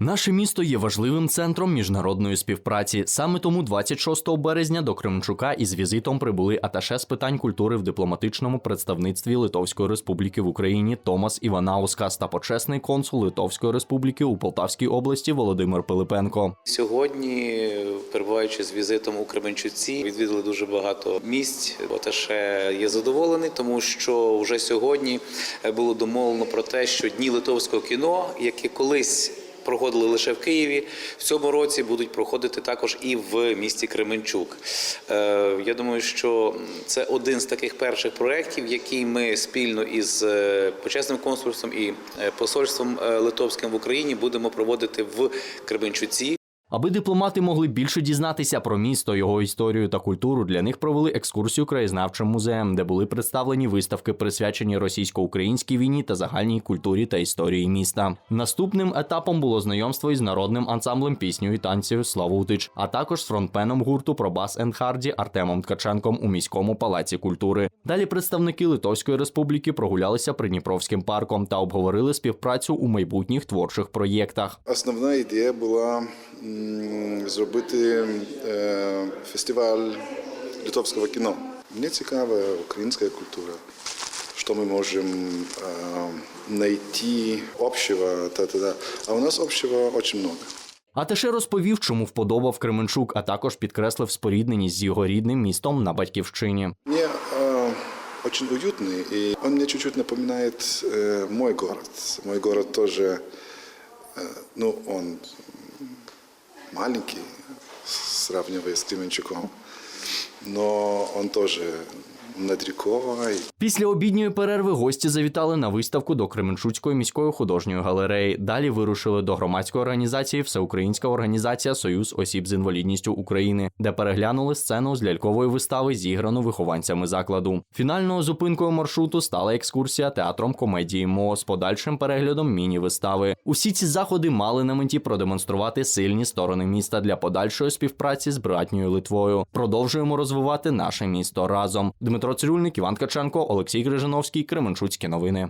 Наше місто є важливим центром міжнародної співпраці. Саме тому 26 березня до Кременчука із візитом прибули аташе з питань культури в дипломатичному представництві Литовської Республіки в Україні Томас Іванаускас та почесний консул Литовської Республіки у Полтавській області Володимир Пилипенко. Сьогодні, перебуваючи з візитом у Кременчуці, відвідали дуже багато місць. Оташе є задоволений, тому що вже сьогодні було домовлено про те, що дні литовського кіно, які колись проходили лише в Києві, в цьому році будуть проходити також і в місті Кременчук. Е, Я думаю, що це один з таких перших проєктів, який ми спільно із е, почесним консульством і е, посольством литовським в Україні будемо проводити в Кременчуці. Аби дипломати могли більше дізнатися про місто, його історію та культуру, для них провели екскурсію краєзнавчим музеєм, де були представлені виставки, присвячені російсько-українській війні та загальній культурі та історії міста. Наступним етапом було знайомство із народним ансамблем пісню і танців Славутич, а також з фронтменом гурту Пробас енд Харді Артемом Ткаченком у міському палаці культури. Далі представники Литовської республіки прогулялися Придніпровським парком та обговорили співпрацю у майбутніх творчих проєктах. Основна ідея була зробити е, фестиваль литовського кіно. Мені цікава українська культура, що ми можемо е, знайти общего, та-та-та. а у нас общего дуже много. Аташе розповів, чому вподобав Кременчук, а також підкреслив спорідненість з його рідним містом на батьківщині. Мне э, очень уютный, и он мне чуть-чуть напоминает э, мой город. Мой город тоже, э, ну, он маленький, сравнивая с Кременчуком, Но он тоже над рекой. Після обідньої перерви гості завітали на виставку до Кременчуцької міської художньої галереї. Далі вирушили до громадської організації Всеукраїнська організація Союз осіб з інвалідністю України, де переглянули сцену з лялькової вистави, зіграну вихованцями закладу. Фінальною зупинкою маршруту стала екскурсія театром комедії МО з подальшим переглядом міні-вистави. Усі ці заходи мали на меті продемонструвати сильні сторони міста для подальшої співпраці з братньою Литвою. Продовжуємо розвивати наше місто разом. Дмитро Цирюльник, Іван Каченко, Олексій Крижановський, Кременчуцькі новини.